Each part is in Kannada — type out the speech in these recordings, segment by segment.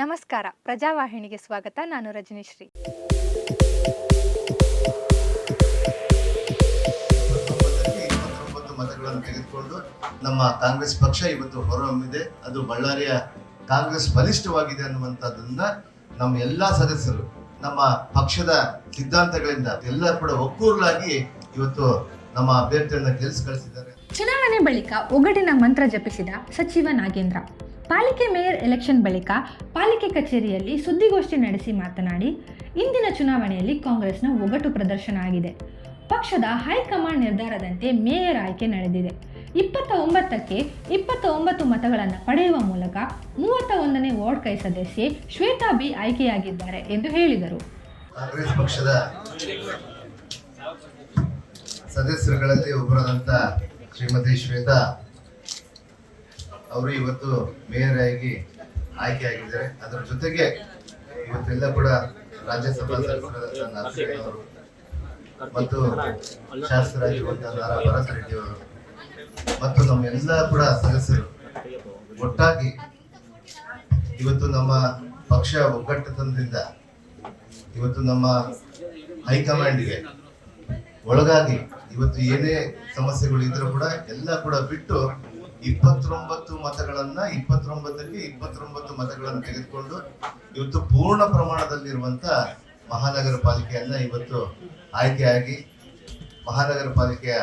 ನಮಸ್ಕಾರ. ಪ್ರಜಾವಾಹಿನಿಗೆ ಸ್ವಾಗತ. ನಾನು ರಜನಿಶ್ರೀ. ಮತಗಳನ್ನು ತೆಗೆದುಕೊಂಡು ನಮ್ಮ ಕಾಂಗ್ರೆಸ್ ಪಕ್ಷ ಇವತ್ತು ಹೊರಹೊಮ್ಮಿದೆ. ಅದು ಬಳ್ಳಾರಿಯ ಕಾಂಗ್ರೆಸ್ ಬಲಿಷ್ಠವಾಗಿದೆ ಅನ್ನುವಂಥದ್ದನ್ನ ನಮ್ಮ ಎಲ್ಲಾ ಸದಸ್ಯರು ನಮ್ಮ ಪಕ್ಷದ ಸಿದ್ಧಾಂತಗಳಿಂದ ಎಲ್ಲ ಕೂಡ ಒಕ್ಕೂರಲಾಗಿ ಇವತ್ತು ನಮ್ಮ ಅಭ್ಯರ್ಥಿಯನ್ನ ಗೆಲ್ಸ್ ಕಳಿಸಿದ್ದಾರೆ. ಚುನಾವಣೆ ಬಳಿಕ ಒಗಡಿನ ಮಂತ್ರ ಜಪಿಸಿದ ಸಚಿವ ನಾಗೇಂದ್ರ. ಪಾಲಿಕೆ ಮೇಯರ್ ಎಲೆಕ್ಷನ್ ಬಳಿಕ ಪಾಲಿಕೆ ಕಚೇರಿಯಲ್ಲಿ ಸುದ್ದಿಗೋಷ್ಠಿ ನಡೆಸಿ ಮಾತನಾಡಿ, ಇಂದಿನ ಚುನಾವಣೆಯಲ್ಲಿ ಕಾಂಗ್ರೆಸ್ನ ಒಗಟು ಪ್ರದರ್ಶನ ಆಗಿದೆ. ಪಕ್ಷದ ಹೈಕಮಾಂಡ್ ನಿರ್ಧಾರದಂತೆ ಮೇಯರ್ ಆಯ್ಕೆ ನಡೆದಿದೆ. ಇಪ್ಪತ್ತ ಒಂಬತ್ತಕ್ಕೆ ಇಪ್ಪತ್ತ ಒಂಬತ್ತು ಮತಗಳನ್ನು ಪಡೆಯುವ ಮೂಲಕ ಮೂವತ್ತ ಒಂದನೇ ವಾರ್ಡ್ ಕೈ ಸದಸ್ಯೆ ಶ್ವೇತಾ ಬಿ ಆಯ್ಕೆಯಾಗಿದ್ದಾರೆ ಎಂದು ಹೇಳಿದರು. ಕಾಂಗ್ರೆಸ್ ಪಕ್ಷದ ಸದಸ್ಯರುಗಳಲ್ಲಿ ಒಬ್ಬರಾದಂತ ಶ್ರೀಮತಿ ಶ್ವೇತಾ ಅವರು ಇವತ್ತು ಮೇಯರ್ ಆಗಿ ಆಯ್ಕೆ ಆಗಿದ್ದಾರೆ ಅದರ ಜೊತೆಗೆ ಇವತ್ತೆಲ್ಲ ಕೂಡ ರಾಜ್ಯಸಭಾ ಅವರು ಮತ್ತು ಶಾಸಕರಾಗಿರುವಂತಹ ನಾರಾ ಭರತ್ ರೆಡ್ಡಿ ಅವರು ಮತ್ತು ನಮ್ಮೆಲ್ಲ ಕೂಡ ಸದಸ್ಯರು ಒಟ್ಟಾಗಿ ಇವತ್ತು ನಮ್ಮ ಪಕ್ಷ ಒಗ್ಗಟ್ಟತನದಿಂದ ಇವತ್ತು ನಮ್ಮ ಹೈಕಮಾಂಡ್ಗೆ ಒಳಗಾಗಿ ಇವತ್ತು ಏನೇ ಸಮಸ್ಯೆಗಳು ಇದ್ರೂ ಕೂಡ ಎಲ್ಲ ಕೂಡ ಬಿಟ್ಟು ಇಪ್ಪತ್ತೊಂಬತ್ತು ಮತಗಳನ್ನ ಇಪ್ಪತ್ತೊಂಬತ್ತಲ್ಲಿ ಇಪ್ಪತ್ತೊಂಬತ್ತು ಮತಗಳನ್ನು ತೆಗೆದುಕೊಂಡು ಇವತ್ತು ಪೂರ್ಣ ಪ್ರಮಾಣದಲ್ಲಿರುವಂತ ಮಹಾನಗರ ಪಾಲಿಕೆಯನ್ನ ಇವತ್ತು ಆಯ್ಕೆಯಾಗಿ ಮಹಾನಗರ ಪಾಲಿಕೆಯ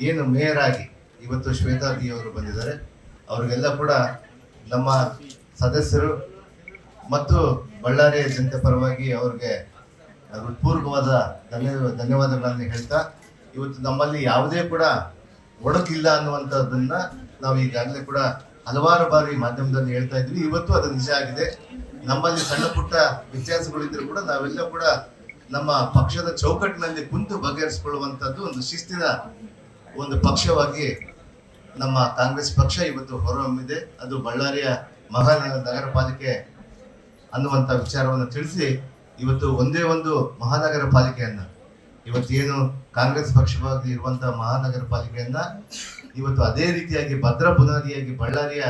ಏನು ಮೇಯರ್ ಆಗಿ ಇವತ್ತು ಶ್ವೇತಾ ಬಿ ಅವರು ಬಂದಿದ್ದಾರೆ. ಅವರಿಗೆಲ್ಲ ಕೂಡ ನಮ್ಮ ಸದಸ್ಯರು ಮತ್ತು ಬಳ್ಳಾರಿಯ ಜನತೆ ಪರವಾಗಿ ಅವ್ರಿಗೆ ಹೃತ್ಪೂರ್ವಕವಾದ ಧನ್ಯ, ಧನ್ಯವಾದಗಳನ್ನು ಹೇಳ್ತಾ, ಇವತ್ತು ನಮ್ಮಲ್ಲಿ ಯಾವುದೇ ಕೂಡ ಒಡಕಿಲ್ಲ ಅನ್ನುವಂಥದ್ದನ್ನ ನಾವು ಈಗಾಗಲೇ ಕೂಡ ಹಲವಾರು ಬಾರಿ ಮಾಧ್ಯಮದಲ್ಲಿ ಹೇಳ್ತಾ ಇದ್ವಿ. ಇವತ್ತು ಅದು ನಿಜ ಆಗಿದೆ. ನಮ್ಮಲ್ಲಿ ಸಣ್ಣ ಪುಟ್ಟ ವ್ಯತ್ಯಾಸಗಳಿದ್ರು ಕೂಡ ನಾವೆಲ್ಲ ಕೂಡ ನಮ್ಮ ಪಕ್ಷದ ಚೌಕಟ್ಟಿನಲ್ಲಿ ಕುಂತು ಬಗೆಹರಿಸಿಕೊಳ್ಳುವಂಥದ್ದು ಒಂದು ಶಿಸ್ತಿನ ಒಂದು ಪಕ್ಷವಾಗಿ ನಮ್ಮ ಕಾಂಗ್ರೆಸ್ ಪಕ್ಷ ಇವತ್ತು ಹೊರಹೊಮ್ಮಿದೆ. ಅದು ಬಳ್ಳಾರಿಯ ಮಹಾನಗರ ನಗರ ಪಾಲಿಕೆ ಅನ್ನುವಂಥ ವಿಚಾರವನ್ನು ತಿಳಿಸಿ ಇವತ್ತು ಒಂದೇ ಒಂದು ಮಹಾನಗರ ಪಾಲಿಕೆಯನ್ನ ಇವತ್ತೇನು ಕಾಂಗ್ರೆಸ್ ಪಕ್ಷವಾಗಿ ಇರುವಂತಹ ಮಹಾನಗರ ಪಾಲಿಕೆಯನ್ನ ಇವತ್ತು ಅದೇ ರೀತಿಯಾಗಿ ಭದ್ರ ಬುನಾದಿಯಾಗಿ ಬಳ್ಳಾರಿಯ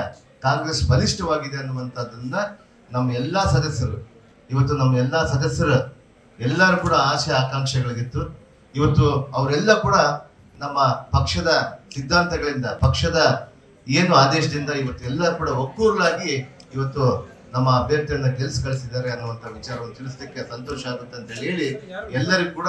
ಕಾಂಗ್ರೆಸ್ ಬಲಿಷ್ಠವಾಗಿದೆ ಅನ್ನುವಂಥದ್ದನ್ನ ನಮ್ಮ ಎಲ್ಲಾ ಸದಸ್ಯರು, ಇವತ್ತು ನಮ್ಮ ಎಲ್ಲಾ ಸದಸ್ಯರ ಎಲ್ಲರೂ ಕೂಡ ಆಸೆ ಆಕಾಂಕ್ಷೆಗಳಿಗಿತ್ತು. ಇವತ್ತು ಅವರೆಲ್ಲ ಕೂಡ ನಮ್ಮ ಪಕ್ಷದ ಸಿದ್ಧಾಂತಗಳಿಂದ, ಪಕ್ಷದ ಏನು ಆದೇಶದಿಂದ ಇವತ್ತು ಎಲ್ಲ ಕೂಡ ಒಕ್ಕೂರಲಾಗಿ ಇವತ್ತು ನಮ್ಮ ಅಭ್ಯರ್ಥಿಯನ್ನ ಗೆಲ್ಸ್ ಕಳಿಸಿದ್ದಾರೆ ಅನ್ನುವಂಥ ವಿಚಾರವನ್ನು ತಿಳಿಸಲಿಕ್ಕೆ ಸಂತೋಷ ಆಗುತ್ತೆ ಅಂತ ಹೇಳಿ ಎಲ್ಲರಿಗೂ ಕೂಡ